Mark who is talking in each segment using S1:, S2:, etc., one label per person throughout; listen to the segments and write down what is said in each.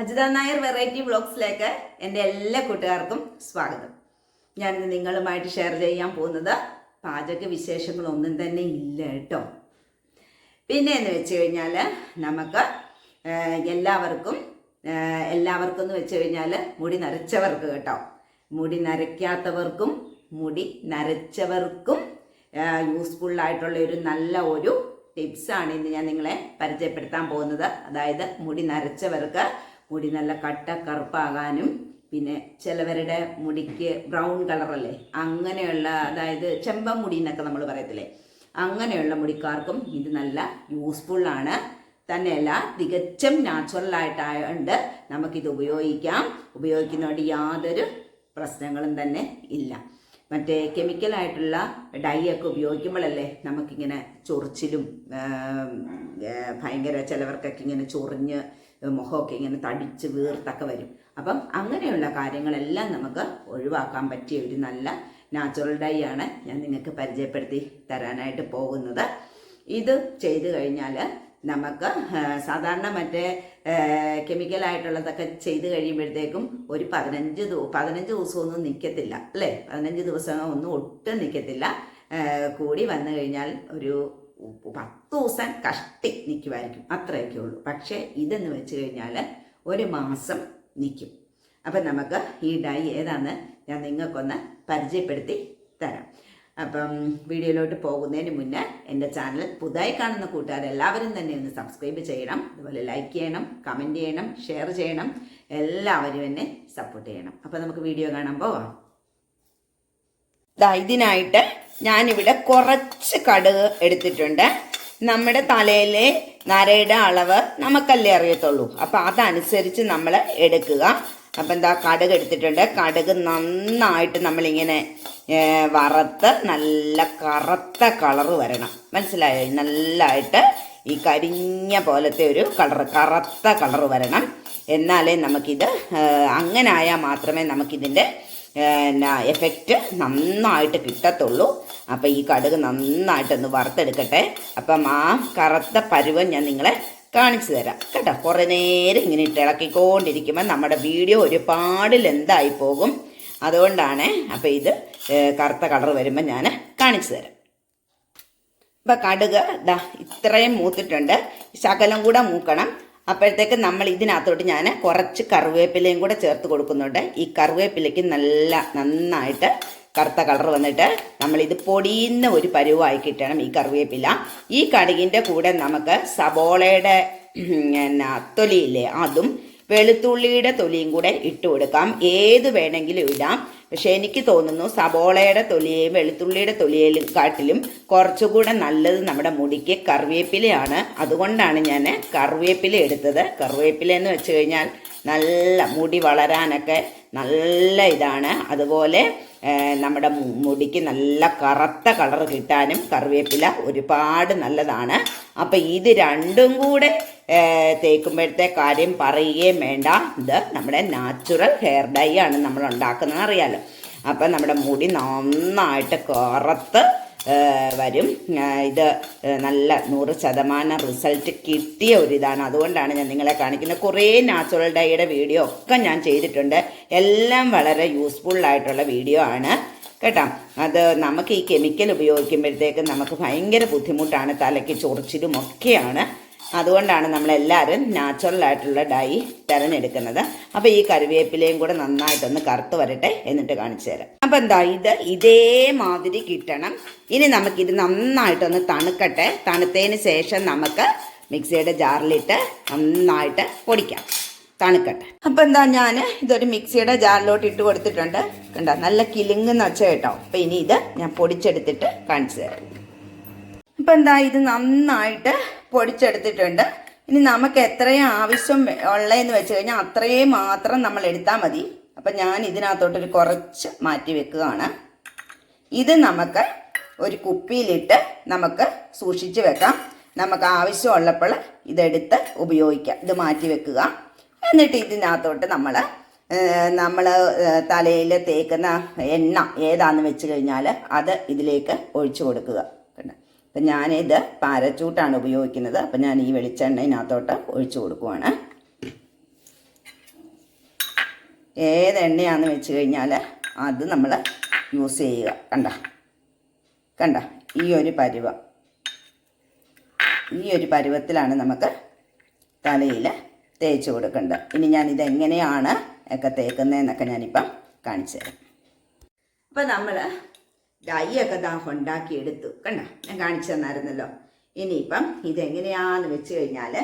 S1: Ajitha Nair variety വ്ളോഗ്സിലേക്ക് എന്റെ എല്ലാ കൂട്ടുകാർക്കും സ്വാഗതം. ഞാൻ നിങ്ങളുമായിട്ട് ഷെയർ ചെയ്യാൻ പോകുന്നത് പാചക വിശേഷങ്ങളൊന്നും തന്നെ ഇല്ല കേട്ടോ. പിന്നെ എന്ന് വെച്ച് കഴിഞ്ഞാൽ നമുക്ക് എല്ലാവർക്കും എല്ലാവർക്കും എന്ന് വെച്ച് കഴിഞ്ഞാൽ മുടി നരച്ചവർക്ക് കേട്ടോ. മുടി നരയ്ക്കാത്തവർക്കും മുടി നരച്ചവർക്കും യൂസ്ഫുള്ളായിട്ടുള്ള ഒരു നല്ല ഒരു ടിപ്സാണ് ഇന്ന് ഞാൻ നിങ്ങളെ പരിചയപ്പെടുത്താൻ പോകുന്നത്. അതായത് മുടി നരച്ചവർക്ക് മുടി നല്ല കട്ട കറുപ്പാകാനും പിന്നെ ചിലവരുടെ മുടിക്ക് ബ്രൗൺ കളറല്ലേ അങ്ങനെയുള്ള അതായത് ചെമ്പമുടി എന്നൊക്കെ നമ്മൾ പറയത്തില്ലേ? അങ്ങനെയുള്ള മുടിക്കാർക്കും ഇത് നല്ല യൂസ്ഫുള്ളാണ് തന്നെയല്ല തികച്ചും നാച്ചുറൽ ആയിട്ടായതുകൊണ്ട് നമുക്കിത് ഉപയോഗിക്കാം. ഉപയോഗിക്കുന്നതുകൊണ്ട് യാതൊരു പ്രശ്നങ്ങളും തന്നെ ഇല്ല. മറ്റേ കെമിക്കലായിട്ടുള്ള ഡൈ ഒക്കെ ഉപയോഗിക്കുമ്പോഴല്ലേ നമുക്കിങ്ങനെ ചൊറിച്ചിലും ഭയങ്കര ചിലവർക്കൊക്കെ ഇങ്ങനെ ചൊറിഞ്ഞ് മുഖമൊക്കെ ഇങ്ങനെ തടിച്ച് വീർത്തൊക്കെ വരും. അപ്പം അങ്ങനെയുള്ള കാര്യങ്ങളെല്ലാം നമുക്ക് ഒഴിവാക്കാൻ പറ്റിയ ഒരു നല്ല നാച്ചുറൽ ഡൈ ആണ് ഞാൻ നിങ്ങൾക്ക് പരിചയപ്പെടുത്തി തരാനായിട്ട് പോകുന്നത്. ഇത് ചെയ്തു കഴിഞ്ഞാൽ നമുക്ക് സാധാരണ മറ്റേ കെമിക്കലായിട്ടുള്ളതൊക്കെ ചെയ്ത് കഴിയുമ്പോഴത്തേക്കും ഒരു പതിനഞ്ച് പതിനഞ്ച് ദിവസമൊന്നും നിൽക്കത്തില്ല അല്ലേ? പതിനഞ്ച് ദിവസം ഒന്നും ഒട്ടും നിൽക്കത്തില്ല കൂടി വന്നു കഴിഞ്ഞാൽ ഒരു പത്ത് ദിവസം കഷ്ടി നിൽക്കുമായിരിക്കും അത്രയൊക്കെ ഉള്ളൂ പക്ഷേ ഇതെന്ന് വെച്ച് കഴിഞ്ഞാൽ ഒരു മാസം നിൽക്കും അപ്പം നമുക്ക് ഈ ഡൈ ഏതാണ് ഞാൻ നിങ്ങൾക്കൊന്ന് പരിചയപ്പെടുത്തി തരാം അപ്പം വീഡിയോയിലോട്ട് പോകുന്നതിന് മുന്നേ എന്റെ ചാനൽ പുതുതായി കാണുന്ന കൂട്ടുകാരെല്ലാവരും തന്നെ ഒന്ന് സബ്സ്ക്രൈബ് ചെയ്യണം അതുപോലെ ലൈക്ക് ചെയ്യണം കമന്റ് ചെയ്യണം ഷെയർ ചെയ്യണം എല്ലാവരും എന്നെ സപ്പോർട്ട് ചെയ്യണം അപ്പോൾ നമുക്ക് വീഡിയോ കാണാൻ പോവാം ദാ ഇതിനായിട്ട് ഞാനിവിടെ കുറച്ച് കടുക് എടുത്തിട്ടുണ്ട്. നമ്മുടെ തലയിലെ നരയുടെ അളവ് നമുക്കല്ലേ അറിയത്തുള്ളൂ. അപ്പം അതനുസരിച്ച് നമ്മൾ എടുക്കുക. അപ്പം എന്താ കടുക് എടുത്തിട്ടുണ്ട്. കടുക് നന്നായിട്ട് നമ്മളിങ്ങനെ വറുത്ത് നല്ല കറുത്ത കളറ് വരണം. മനസ്സിലായോ? നല്ലതായിട്ട് ഈ കരിഞ്ഞ പോലത്തെ ഒരു കളർ കറുത്ത കളർ വരണം. എന്നാലേ നമുക്കിത് അങ്ങനെ ആയാൽ മാത്രമേ നമുക്കിതിന്റെ എഫക്റ്റ് നന്നായിട്ട് കിട്ടത്തുള്ളൂ. അപ്പം ഈ കടുക് നന്നായിട്ടൊന്ന് വറുത്തെടുക്കട്ടെ. അപ്പം ആ കറുത്ത പരുവം ഞാൻ നിങ്ങളെ കാണിച്ചു തരാം. കേട്ടോ കുറേ നേരം ഇങ്ങനെ ഇട്ട് ഇളക്കിക്കൊണ്ടിരിക്കുമ്പോൾ നമ്മുടെ വീഡിയോ ഒരുപാട് എന്തായി പോകും. അതുകൊണ്ടാണ് അപ്പം ഇത് കറുത്ത കളർ വരുമ്പോൾ ഞാൻ കാണിച്ചു തരാം. ഇപ്പം കടുക് ദാ ഇത്രയും മൂത്തിട്ടുണ്ട്. ശകലം കൂടെ മൂക്കണം. അപ്പോഴത്തേക്ക് നമ്മൾ ഇതിനകത്തോട്ട് ഞാൻ കുറച്ച് കറിവേപ്പിലയും കൂടെ ചേർത്ത് കൊടുക്കുന്നുണ്ട്. ഈ കറിവേപ്പിലയ്ക്ക് നല്ല നന്നായിട്ട് കറുത്ത കളർ വന്നിട്ട് നമ്മൾ ഇത് പൊടിയുന്ന ഒരു പരുവായി കിട്ടണം ഈ കറിവേപ്പില. ഈ കടുകിന്റെ കൂടെ നമുക്ക് സബോളയുടെ എന്നാ തൊലിയില്ലേ അതും വെളുത്തുള്ളിയുടെ തൊലിയും കൂടെ ഇട്ട് കൊടുക്കാം. ഏത് വേണമെങ്കിലും ഇടാം. പക്ഷെ എനിക്ക് തോന്നുന്നു സബോളയുടെ തൊലിയെയും വെളുത്തുള്ളിയുടെ തൊലിയിലും കാട്ടിലും കുറച്ചുകൂടെ നല്ലത് നമ്മുടെ മുടിക്ക് കറിവേപ്പിലയാണ്. അതുകൊണ്ടാണ് ഞാൻ കറിവേപ്പില എടുത്തത്. കറിവേപ്പില എന്ന് വെച്ച് കഴിഞ്ഞാൽ നല്ല മുടി വളരാനൊക്കെ നല്ല ഇതാണ്. അതുപോലെ നമ്മുടെ മുടിക്ക് നല്ല കറുത്ത കളർ കിട്ടാനും കറിവേപ്പില ഒരുപാട് നല്ലതാണ്. അപ്പം ഇത് രണ്ടും കൂടെ തേക്കുമ്പോഴത്തെ കാര്യം പറയുകയും വേണ്ട. ഇത് നമ്മുടെ നാച്ചുറൽ ഹെയർ ഡൈ ആണ് നമ്മൾ ഉണ്ടാക്കുന്നത് അറിയാലോ. അപ്പം നമ്മുടെ മുടി നന്നായിട്ട് കറുത്ത് വരും. ഇത് നല്ല നൂറ് ശതമാനം റിസൾട്ട് കിട്ടിയ ഒരു ഇതാണ് അതുകൊണ്ടാണ് ഞാൻ നിങ്ങളെ കാണിക്കുന്നത്. കുറേ നാച്ചുറൽ ഡൈയുടെ വീഡിയോ ഒക്കെ ഞാൻ ചെയ്തിട്ടുണ്ട്. എല്ലാം വളരെ യൂസ്ഫുൾ ആയിട്ടുള്ള വീഡിയോ ആണ്. കേട്ടോ? അത് നമുക്ക് ഈ കെമിക്കൽ ഉപയോഗിക്കുമ്പോഴത്തേക്ക് നമുക്ക് ഭയങ്കര ബുദ്ധിമുട്ടാണ്. തലയ്ക്ക് ചൊറിച്ചിലും ഒക്കെയാണ്. അതുകൊണ്ടാണ് നമ്മളെല്ലാവരും നാച്ചുറൽ ആയിട്ടുള്ള ഡൈ തിരഞ്ഞെടുക്കുന്നത്. അപ്പോൾ ഈ കറിവേപ്പിലയും കൂടെ നന്നായിട്ടൊന്ന് കറുത്ത് വരട്ടെ എന്നിട്ട് കാണിച്ചു തരാം. അപ്പം എന്താ ഇത് ഇതേമാതിരി കിട്ടണം. ഇനി നമുക്കിത് നന്നായിട്ടൊന്ന് തണുക്കട്ടെ. തണുത്തതിന് ശേഷം നമുക്ക് മിക്സിയുടെ ജാറിലിട്ട് നന്നായിട്ട് പൊടിക്കാം. തണുക്കട്ടെ. അപ്പം എന്താ ഞാൻ ഇതൊരു മിക്സിയുടെ ജാറിലോട്ട് ഇട്ട് കൊടുത്തിട്ടുണ്ട്. കണ്ട നല്ല കിലുങ്ങുന്ന ഒച്ച കേട്ടോ. അപ്പം ഇനി ഇത് ഞാൻ പൊടിച്ചെടുത്തിട്ട് കാണിച്ചു തരാം. ഇപ്പം എന്താ ഇത് നന്നായിട്ട് പൊടിച്ചെടുത്തിട്ടുണ്ട്. ഇനി നമുക്ക് എത്രയും ആവശ്യം ഉള്ളതെന്ന് വെച്ച് കഴിഞ്ഞാൽ അത്രയും മാത്രം നമ്മൾ എടുത്താൽ മതി. അപ്പം ഞാൻ ഇതിനകത്തോട്ടൊരു കുറച്ച് മാറ്റി വെക്കുകയാണ്. ഇത് നമുക്ക് ഒരു കുപ്പിയിലിട്ട് നമുക്ക് സൂക്ഷിച്ച് വെക്കാം. നമുക്ക് ആവശ്യമുള്ളപ്പോൾ ഇതെടുത്ത് ഉപയോഗിക്കാം. ഇത് മാറ്റി വെക്കുക. എന്നിട്ട് ഇതിനകത്തോട്ട് നമ്മൾ നമ്മൾ തലയിൽ തേക്കുന്ന എണ്ണ ഏതാണെന്ന് വെച്ച് കഴിഞ്ഞാൽ അത് ഇതിലേക്ക് ഒഴിച്ചു കൊടുക്കുക. അപ്പം ഞാനിത് പാരച്ചൂട്ടാണ് ഉപയോഗിക്കുന്നത്. അപ്പം ഞാൻ ഈ വെളിച്ചെണ്ണ ഇതിനകത്തോട്ട് ഒഴിച്ചു കൊടുക്കുവാണ്. ഏത് എണ്ണയാണെന്ന് വെച്ച് കഴിഞ്ഞാൽ അത് നമ്മൾ യൂസ് ചെയ്യുക. കണ്ട? കണ്ട? ഈ ഒരു പരുവം. ഈ ഒരു പരുവത്തിലാണ് നമുക്ക് തലയിൽ തേച്ച് കൊടുക്കേണ്ടത്. ഇനി ഞാൻ ഇതെങ്ങനെയാണ് ഒക്കെ തേക്കുന്നതെന്നൊക്കെ ഞാനിപ്പം കാണിച്ചു തരാം. അപ്പം നമ്മൾ ഡൈയൊക്കെ ഉണ്ടാക്കി ഉണ്ടാക്കിയെടുത്തു. കണ്ട? ഞാൻ കാണിച്ചു തന്നായിരുന്നല്ലോ. ഇനിയിപ്പം ഇതെങ്ങനെയാന്ന് വെച്ച് കഴിഞ്ഞാൽ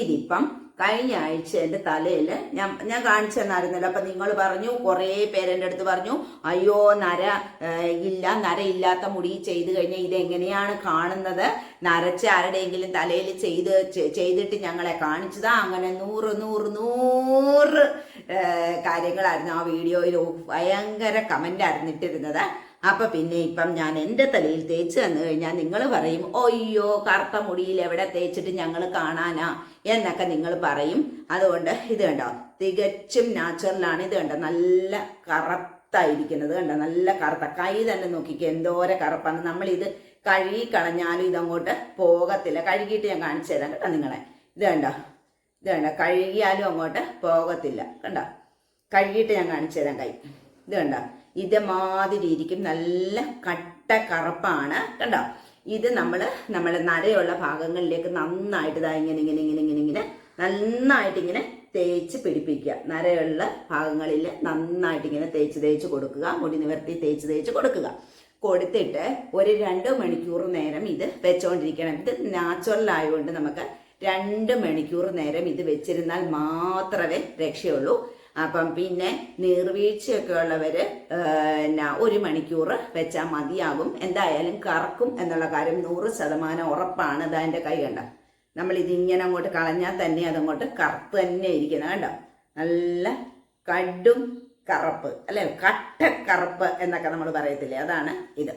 S1: ഇതിപ്പം കഴിഞ്ഞ ആഴ്ച എന്റെ തലയിൽ ഞാൻ ഞാൻ കാണിച്ചു തന്നായിരുന്നല്ലോ. അപ്പം നിങ്ങൾ പറഞ്ഞു കുറേ പേരെന്റെ അടുത്ത് പറഞ്ഞു അയ്യോ നര ഇല്ല നര ഇല്ലാത്ത മുടി ചെയ്ത് കഴിഞ്ഞാൽ ഇതെങ്ങനെയാണ് കാണുന്നത്? നരച്ച ആരുടെയെങ്കിലും തലയിൽ ചെയ്ത് ചെയ്തിട്ട് ഞങ്ങളെ കാണിച്ചതാ? അങ്ങനെ നൂറ് നൂറ് നൂറ് കാര്യങ്ങളായിരുന്നു ആ വീഡിയോയിൽ ഭയങ്കര കമന്റായിരുന്നു ഇട്ടിരുന്നത്. അപ്പൊ പിന്നെ ഇപ്പം ഞാൻ എന്റെ തലയിൽ തേച്ച് തന്നു കഴിഞ്ഞാൽ നിങ്ങൾ പറയും ഒയ്യോ കറുത്ത മുടിയിൽ എവിടെ തേച്ചിട്ട് ഞങ്ങൾ കാണാനാ? എന്നൊക്കെ നിങ്ങൾ പറയും. അതുകൊണ്ട് ഇത് കണ്ടോ തികച്ചും നാച്ചുറലാണ് ഇത് കണ്ടോ നല്ല കറുത്തായിരിക്കുന്നത്. കണ്ടോ നല്ല കറുത്ത കൈ തന്നെ നോക്കിക്കുക എന്തോര കറുപ്പാണ്. നമ്മളിത് കഴുകി കളഞ്ഞാലും ഇതങ്ങോട്ട് പോകത്തില്ല. കഴുകിയിട്ട് ഞാൻ കാണിച്ചു തരാം കേട്ടോ നിങ്ങളെ. ഇത് കണ്ടോ ഇത് കണ്ടോ കഴുകിയാലും അങ്ങോട്ട് പോകത്തില്ല. കണ്ടോ കഴുകിയിട്ട് ഞാൻ കാണിച്ചു തരാം കൈ. ഇത് കണ്ടോ ഇതേമാതിരി ഇരിക്കും നല്ല കട്ട കറുപ്പാണ്. കണ്ടോ? ഇത് നമ്മൾ നമ്മുടെ നരയുള്ള ഭാഗങ്ങളിലേക്ക് നന്നായിട്ട് ഇതാ ഇങ്ങനെ ഇങ്ങനെ ഇങ്ങനെ ഇങ്ങനെ ഇങ്ങനെ നന്നായിട്ട് ഇങ്ങനെ തേച്ച് പിടിപ്പിക്കുക. നരയുള്ള ഭാഗങ്ങളിൽ നന്നായിട്ട് ഇങ്ങനെ തേച്ച് തേച്ച് കൊടുക്കുക. മുടി നിവർത്തി തേച്ച് തേച്ച് കൊടുക്കുക. കൊടുത്തിട്ട് ഒരു രണ്ട് മണിക്കൂർ നേരം ഇത് വെച്ചുകൊണ്ടിരിക്കണം ഇത് നാച്ചുറൽ ആയതുകൊണ്ട് നമുക്ക് രണ്ട് മണിക്കൂർ നേരം ഇത് വെച്ചിരുന്നാൽ മാത്രമേ രക്ഷയുള്ളൂ. അപ്പം പിന്നെ നീർവീഴ്ചയൊക്കെ ഉള്ളവർ എന്നാ ഒരു മണിക്കൂർ വെച്ചാൽ മതിയാകും. എന്തായാലും കറക്കും എന്നുള്ള കാര്യം നൂറ് ശതമാനം ഉറപ്പാണ് ഇതാ കൈ കണ്ട. നമ്മൾ ഇതിങ്ങനെ അങ്ങോട്ട് കളഞ്ഞാൽ തന്നെ അതങ്ങോട്ട് കറുത്ത് തന്നെ ഇരിക്കണം കണ്ടോ. നല്ല കടും കറുപ്പ് അല്ലെ? കട്ടക്കറുപ്പ് എന്നൊക്കെ നമ്മൾ പറയത്തില്ലേ? അതാണ് ഇത്.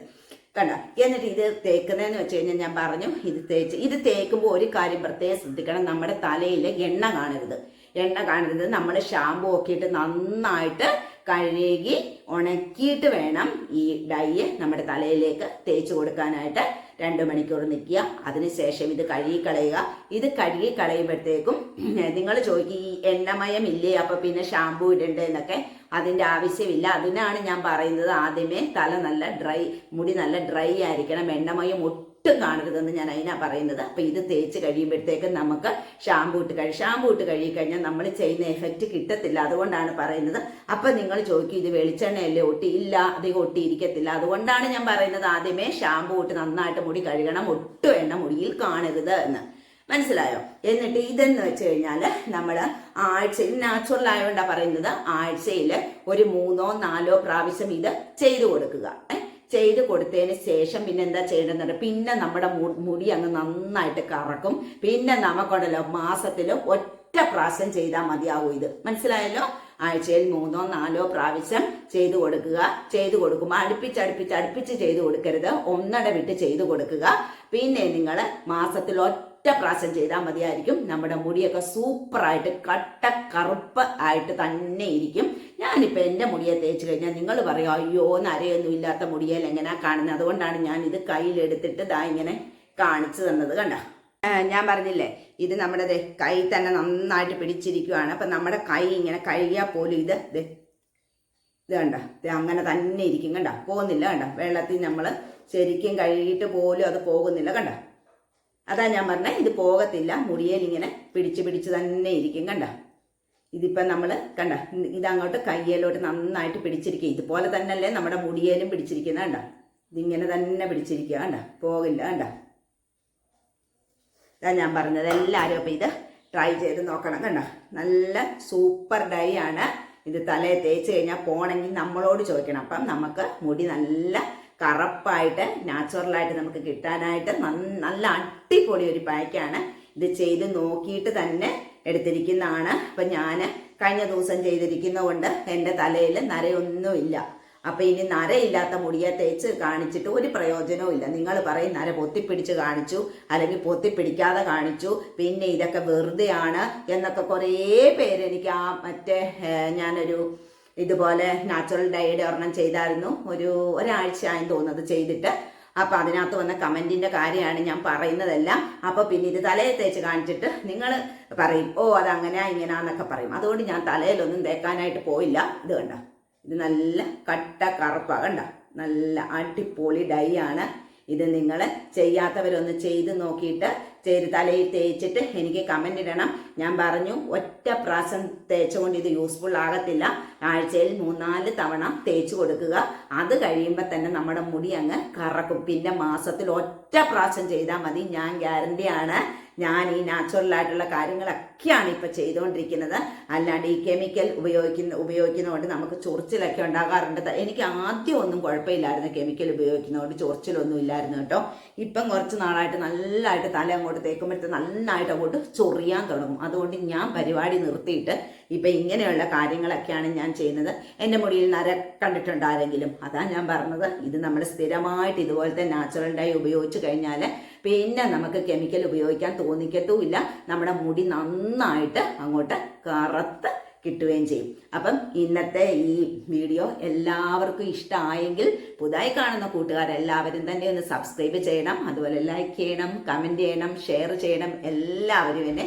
S1: കണ്ട? എന്നിട്ട് ഇത് തേക്കുന്നതെന്ന് വെച്ച് കഴിഞ്ഞാൽ ഞാൻ പറഞ്ഞു ഇത് തേച്ച് ഇത് തേക്കുമ്പോൾ ഒരു കാര്യം പ്രത്യേകം ശ്രദ്ധിക്കണം. നമ്മുടെ തലയിലെ എണ്ണ കാണരുത്. എണ്ണ കാണരുത്. നമ്മൾ ഷാമ്പു ഒക്കെ ഇട്ട് നന്നായിട്ട് കഴുകി ഉണക്കിയിട്ട് വേണം ഈ ഡൈ നമ്മുടെ തലയിലേക്ക് തേച്ച് കൊടുക്കാനായിട്ട്. രണ്ട് മണിക്കൂർ നിൽക്കുക അതിനുശേഷം ഇത് കഴുകി കളയുക ഇത് കഴുകി കളയുമ്പോഴത്തേക്കും നിങ്ങൾ ചോദിക്കും ഈ എണ്ണമയം ഇല്ലേ? അപ്പൊ പിന്നെ ഷാമ്പു ഇടണ്ടേ? എന്നൊക്കെ. അതിന്റെ ആവശ്യമില്ല. അതിനാണ് ഞാൻ പറയുന്നത് ആദ്യമേ തല നല്ല ഡ്രൈ മുടി നല്ല ഡ്രൈ ആയിരിക്കണം. എണ്ണമയം ഒട്ടും കാണരുതെന്ന് ഞാൻ അതിനാ പറയുന്നത്. അപ്പൊ ഇത് തേച്ച് കഴിയുമ്പോഴത്തേക്കും നമുക്ക് ഷാമ്പൂ ഇട്ട് കഴി ഷാമ്പൂ ഇട്ട് കഴുകി കഴിഞ്ഞാൽ നമ്മൾ ചെയ്യുന്ന എഫക്റ്റ് കിട്ടത്തില്ല. അതുകൊണ്ടാണ് പറയുന്നത്. അപ്പൊ നിങ്ങൾ ചോദിക്കും ഇത് വെളിച്ചെണ്ണയല്ലേ ഒട്ടി ഇല്ല അധികം ഒട്ടിയിരിക്കത്തില്ല. അതുകൊണ്ടാണ് ഞാൻ പറയുന്നത് ആദ്യമേ ഷാമ്പൂ ഇട്ട് നന്നായിട്ട് മുടി കഴുകണം. ഒട്ടും എണ്ണ മുടിയിൽ കാണരുത് എന്ന്. മനസ്സിലായോ? എന്നിട്ട് ഇതെന്ന് വെച്ച് കഴിഞ്ഞാൽ നമ്മൾ ആഴ്ചയിൽ നാച്ചുറൽ ആയതുകൊണ്ടാണ് പറയുന്നത് ആഴ്ചയിൽ ഒരു മൂന്നോ നാലോ പ്രാവശ്യം ഇത് ചെയ്തു കൊടുക്കുക. ഏ? ചെയ്ത് കൊടുത്തതിന് ശേഷം പിന്നെ എന്താ ചെയ്യേണ്ടതെന്ന് പിന്നെ നമ്മുടെ മുടി അങ്ങ് നന്നായിട്ട് കറക്കും. പിന്നെ നമുക്കുണ്ടല്ലോ മാസത്തിൽ ഒറ്റ പ്രാവശ്യം ചെയ്താൽ മതിയാവും ഇത്. മനസ്സിലായല്ലോ? ആഴ്ചയിൽ മൂന്നോ നാലോ പ്രാവശ്യം ചെയ്തു കൊടുക്കുക. ചെയ്തു കൊടുക്കുമ്പോൾ അടുപ്പിച്ച് അടുപ്പിച്ച് അടുപ്പിച്ച് ചെയ്തു കൊടുക്കരുത്. ഒന്നട വിട്ട് ചെയ്തു കൊടുക്കുക. പിന്നെ നിങ്ങൾ മാസത്തിൽ ഒറ്റ പ്രാവശ്യം ചെയ്താൽ മതിയായിരിക്കും. നമ്മുടെ മുടിയൊക്കെ സൂപ്പറായിട്ട് കട്ട കറുപ്പ് ആയിട്ട് തന്നെ ഇരിക്കും. ഞാനിപ്പോൾ എന്റെ മുടിയെ തേച്ച് കഴിഞ്ഞാൽ നിങ്ങൾ പറയും അയ്യോ നരയൊന്നും ഇല്ലാത്ത മുടിയേൽ എങ്ങനെയാ കാണുന്നത് അതുകൊണ്ടാണ് ഞാൻ ഇത് കയ്യിലെടുത്തിട്ട് ദാ ഇങ്ങനെ കാണിച്ചു തന്നത് കണ്ട? ഞാൻ പറഞ്ഞില്ലേ ഇത് നമ്മുടെ കൈ തന്നെ നന്നായിട്ട് പിടിച്ചിരിക്കുവാണ്. അപ്പം നമ്മുടെ കൈ ഇങ്ങനെ കഴുകിയാൽ പോലും ഇത് ഇത് കണ്ട? അങ്ങനെ തന്നെ ഇരിക്കും കണ്ട? പോകുന്നില്ല കണ്ട? വെള്ളത്തിൽ നമ്മൾ ശരിക്കും കഴുകിയിട്ട് പോലും അത് പോകുന്നില്ല കണ്ട? അതാ ഞാൻ പറഞ്ഞ ഇത് പോകത്തില്ല. മുടിയേൽ ഇങ്ങനെ പിടിച്ച് പിടിച്ച് തന്നെ ഇരിക്കും കണ്ട? ഇതിപ്പം നമ്മൾ കണ്ട? ഇതങ്ങോട്ട് കയ്യേലോട്ട് നന്നായിട്ട് പിടിച്ചിരിക്കുക ഇതുപോലെ തന്നെയല്ലേ നമ്മുടെ മുടിയേലും പിടിച്ചിരിക്കുന്നത് കണ്ട? ഇതിങ്ങനെ തന്നെ പിടിച്ചിരിക്കുക കണ്ട? പോകില്ല കണ്ട? ഇതാ ഞാൻ പറഞ്ഞത് എല്ലാവരും അപ്പം ഇത് ട്രൈ ചെയ്ത് നോക്കണം കണ്ട? നല്ല സൂപ്പർ ഡൈ ആണ്. ഇത് തലയെ തേച്ച് കഴിഞ്ഞാൽ പോണെങ്കിൽ നമ്മളോട് ചോദിക്കണം. അപ്പം നമുക്ക് മുടി നല്ല കറപ്പായിട്ട് നാച്ചുറലായിട്ട് നമുക്ക് കിട്ടാനായിട്ട് നല്ല അടിപൊളി ഒരു പാക്കാണ് ഇത് ചെയ്ത് നോക്കിയിട്ട് തന്നെ എടുത്തിരിക്കുന്നതാണ്. അപ്പം ഞാൻ കഴിഞ്ഞ ദിവസം ചെയ്തിരിക്കുന്നതുകൊണ്ട് എന്റെ തലയിൽ നരയൊന്നുമില്ല. അപ്പൊ ഇനി നരയില്ലാത്ത മുടിയെ തേച്ച് കാണിച്ചിട്ട് ഒരു പ്രയോജനവും ഇല്ല. നിങ്ങൾ പറയും നര പൊത്തിപ്പിടിച്ച് കാണിച്ചു അല്ലെങ്കിൽ പൊത്തിപ്പിടിക്കാതെ കാണിച്ചു പിന്നെ ഇതൊക്കെ വെറുതെയാണ് എന്നൊക്കെ കുറേ പേര് എനിക്ക് ആ മറ്റേ ഞാനൊരു ഇതുപോലെ നാച്ചുറൽ ഡൈയുടെ ഒരെണ്ണം ചെയ്തായിരുന്നു. ഒരു ഒരാഴ്ച ആയെന്ന് തോന്നുന്നത് ചെയ്തിട്ട്. അപ്പം അതിനകത്ത് വന്ന കമന്റിന്റെ കാര്യമാണ് ഞാൻ പറയുന്നതെല്ലാം. അപ്പോൾ പിന്നെ ഇത് തലയിൽ തേച്ച് കാണിച്ചിട്ട് നിങ്ങൾ പറയും ഓ അതങ്ങനെ ഇങ്ങനെയാന്നൊക്കെ പറയും. അതുകൊണ്ട് ഞാൻ തലയിലൊന്നും തേക്കാനായിട്ട് പോയില്ല. ഇത് കണ്ട? ഇത് നല്ല കട്ട കറുപ്പാണ് കണ്ട? നല്ല അടിപൊളി ഡൈ ആണ്. ഇത് നിങ്ങൾ ചെയ്യാത്തവരൊന്ന് ചെയ്ത് നോക്കിയിട്ട് ചെയ്ത് തലയിൽ തേച്ചിട്ട് എനിക്ക് കമന്റ് ഇടണം. ഞാൻ പറഞ്ഞു ഒറ്റ പ്രാവശ്യം തേച്ചുകൊണ്ട് ഇത് യൂസ്ഫുൾ ആകത്തില്ല. ആഴ്ചയിൽ മൂന്നാൽ തവണ തേച്ച് കൊടുക്കുക. അത് കഴിയുമ്പോൾ തന്നെ നമ്മുടെ മുടി അങ്ങ് കറക്കും. പിന്നെ മാസത്തിൽ ഒറ്റ പ്രാവശ്യം ചെയ്താൽ മതി. ഞാൻ ഗ്യാരണ്ടിയാണ് ഞാൻ ഈ നാച്ചുറൽ ആയിട്ടുള്ള കാര്യങ്ങളൊക്കെയാണ് ഇപ്പോൾ ചെയ്തുകൊണ്ടിരിക്കുന്നത്. അല്ലാണ്ട് ഈ കെമിക്കൽ ഉപയോഗിക്കുന്ന ഉപയോഗിക്കുന്നതുകൊണ്ട് നമുക്ക് ചൊറിച്ചിലൊക്കെ ഉണ്ടാകാറുണ്ട്. എനിക്ക് ആദ്യം ഒന്നും കുഴപ്പമില്ലായിരുന്നു കെമിക്കൽ ഉപയോഗിക്കുന്നതുകൊണ്ട് ചൊറിച്ചിലൊന്നും ഇല്ലായിരുന്നു കേട്ടോ. ഇപ്പം കുറച്ച് നാളായിട്ട് നല്ലതായിട്ട് തല അങ്ങോട്ട് തേക്കുമ്പോഴത്തെ നന്നായിട്ട് അങ്ങോട്ട് ചൊറിയാൻ തുടങ്ങും. അതുകൊണ്ട് ഞാൻ പരിപാടി നിർത്തിയിട്ട് ഇപ്പം ഇങ്ങനെയുള്ള കാര്യങ്ങളൊക്കെയാണ് ഞാൻ ചെയ്യുന്നത്. എന്റെ മുടിയിൽ നര കണ്ടിട്ടുണ്ട് ആരെങ്കിലും അതാ ഞാൻ പറഞ്ഞത്. ഇത് നമ്മൾ സ്ഥിരമായിട്ട് ഇതുപോലത്തെ നാച്ചുറൽ ഡൈ ഉപയോഗിച്ച് കഴിഞ്ഞാൽ പിന്നെ നമുക്ക് കെമിക്കൽ ഉപയോഗിക്കാൻ തോന്നിക്കത്തുമില്ല നമ്മുടെ മുടി നന്നായിട്ട് അങ്ങോട്ട് കറുത്ത് കിട്ടുകയും ചെയ്യും. അപ്പം ഇന്നത്തെ ഈ വീഡിയോ എല്ലാവർക്കും ഇഷ്ടമായെങ്കിൽ പുതുതായി കാണുന്ന കൂട്ടുകാരെല്ലാവരും തന്നെ ഒന്ന് സബ്സ്ക്രൈബ് ചെയ്യണം. അതുപോലെ ലൈക്ക് ചെയ്യണം കമന്റ് ചെയ്യണം ഷെയർ ചെയ്യണം. എല്ലാവരും എന്നെ